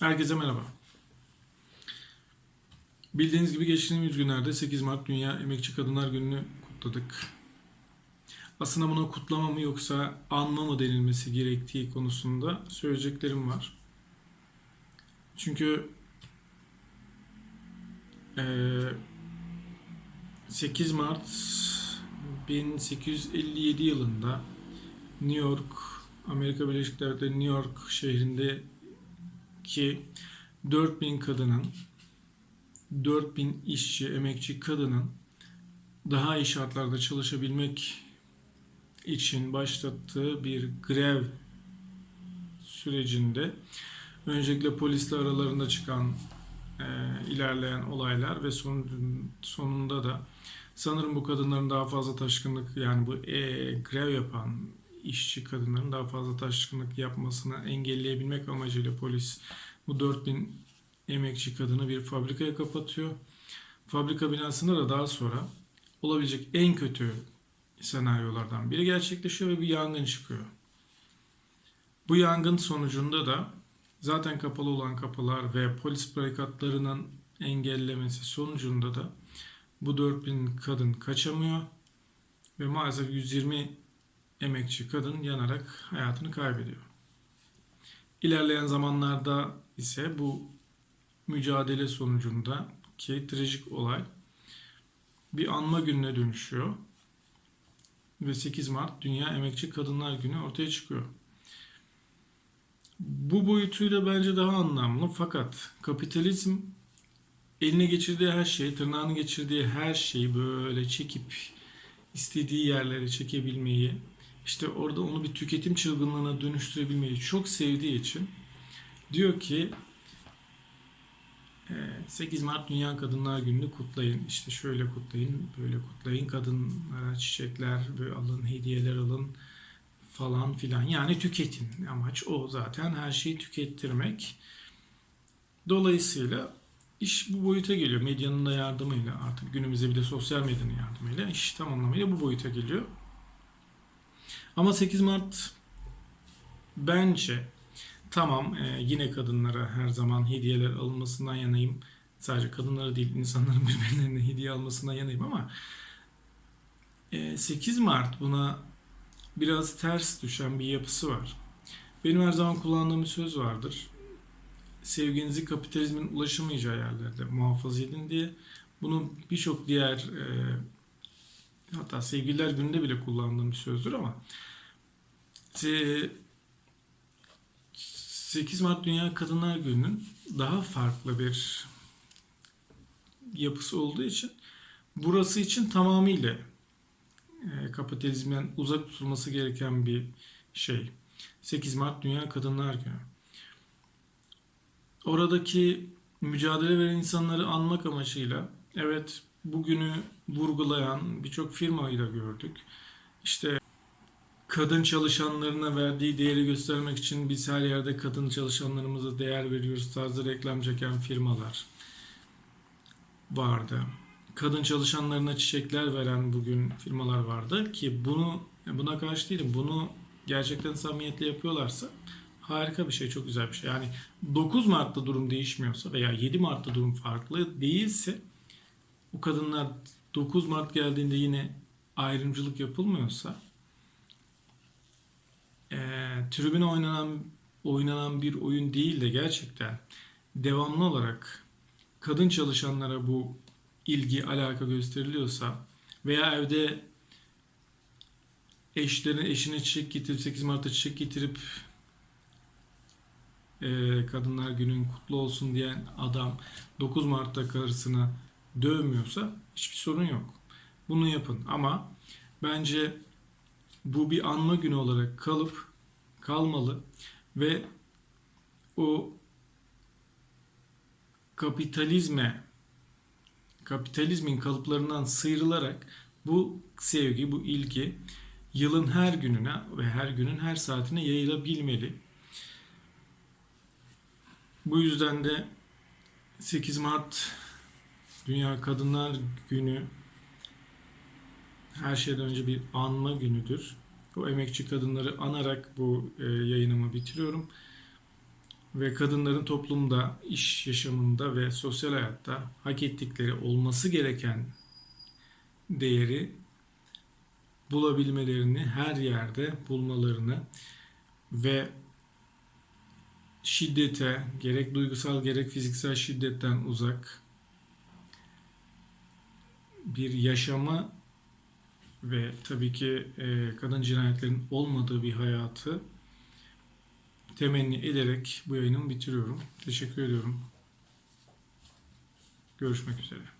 Herkese merhaba. Bildiğiniz gibi geçtiğimiz günlerde 8 Mart Dünya Emekçi Kadınlar Günü'nü kutladık. Aslında buna kutlama mı yoksa anma mı denilmesi gerektiği konusunda söyleyeceklerim var. Çünkü eee 8 Mart 1857 yılında New York, Amerika Birleşik Devletleri New York şehrinde ki 4000 kadının 4000 işçi, emekçi kadının daha iyi şartlarda çalışabilmek için başlattığı bir grev sürecinde öncelikle polisle aralarında çıkan e, ilerleyen olaylar ve son, sonunda da sanırım bu kadınların daha fazla taşkınlık yani bu e, grev yapan işçi kadınların daha fazla taşkınlık yapmasını engelleyebilmek amacıyla polis bu 4000 emekçi kadını bir fabrikaya kapatıyor. Fabrika binasında da daha sonra olabilecek en kötü senaryolardan biri gerçekleşiyor ve bir yangın çıkıyor. Bu yangın sonucunda da zaten kapalı olan kapılar ve polis barikatlarının engellemesi sonucunda da bu 4000 kadın kaçamıyor ve maalesef 120 emekçi kadın yanarak hayatını kaybediyor. İlerleyen zamanlarda ise bu mücadele sonucunda ki trajik olay bir anma gününe dönüşüyor. Ve 8 Mart Dünya Emekçi Kadınlar Günü ortaya çıkıyor. Bu boyutuyla bence daha anlamlı fakat kapitalizm eline geçirdiği her şeyi, tırnağını geçirdiği her şeyi böyle çekip istediği yerlere çekebilmeyi, işte orada onu bir tüketim çılgınlığına dönüştürebilmeyi çok sevdiği için diyor ki 8 Mart Dünya Kadınlar Günü'nü kutlayın. İşte şöyle kutlayın, böyle kutlayın. Kadınlara çiçekler böyle alın, hediyeler alın falan filan. Yani tüketin. Amaç o zaten her şeyi tükettirmek. Dolayısıyla iş bu boyuta geliyor. Medyanın da yardımıyla artık günümüzde bir de sosyal medyanın yardımıyla iş tam anlamıyla bu boyuta geliyor. Ama 8 Mart bence tamam e, yine kadınlara her zaman hediyeler alınmasından yanayım. Sadece kadınlara değil insanların birbirlerine hediye almasından yanayım ama e, 8 Mart buna biraz ters düşen bir yapısı var. Benim her zaman kullandığım bir söz vardır. Sevginizi kapitalizmin ulaşamayacağı yerlerde muhafaza edin diye. Bunu birçok diğer e, hatta sevgililer gününde bile kullandığım bir sözdür ama 8 Mart Dünya Kadınlar Günü'nün daha farklı bir yapısı olduğu için burası için tamamıyla e, kapitalizmden uzak tutulması gereken bir şey. 8 Mart Dünya Kadınlar Günü. Oradaki mücadele veren insanları anmak amacıyla evet bugünü vurgulayan birçok firmayı da gördük. İşte kadın çalışanlarına verdiği değeri göstermek için biz her yerde kadın çalışanlarımıza değer veriyoruz tarzı reklam çeken firmalar vardı. Kadın çalışanlarına çiçekler veren bugün firmalar vardı ki bunu buna karşı değilim. Bunu gerçekten samimiyetle yapıyorlarsa harika bir şey, çok güzel bir şey. Yani 9 Mart'ta durum değişmiyorsa veya 7 Mart'ta durum farklı değilse o kadınlar 9 Mart geldiğinde yine ayrımcılık yapılmıyorsa e, tribüne oynanan oynanan bir oyun değil de gerçekten devamlı olarak kadın çalışanlara bu ilgi, alaka gösteriliyorsa veya evde eşlerin eşine çiçek getirip 8 Mart'ta çiçek getirip e, Kadınlar Günün kutlu olsun diyen adam 9 Mart'ta karısına dövmüyorsa hiçbir sorun yok. Bunu yapın ama bence bu bir anma günü olarak kalıp kalmalı ve o kapitalizme kapitalizmin kalıplarından sıyrılarak bu sevgi, bu ilgi yılın her gününe ve her günün her saatine yayılabilmeli. Bu yüzden de 8 Mart Dünya Kadınlar Günü her şeyden önce bir anma günüdür. O emekçi kadınları anarak bu e, yayınımı bitiriyorum. ve kadınların toplumda, iş yaşamında ve sosyal hayatta hak ettikleri olması gereken değeri bulabilmelerini, her yerde bulmalarını ve şiddete, gerek duygusal gerek fiziksel şiddetten uzak bir yaşama ve tabii ki e, kadın cinayetlerinin olmadığı bir hayatı temenni ederek bu yayınımı bitiriyorum. Teşekkür ediyorum. Görüşmek üzere.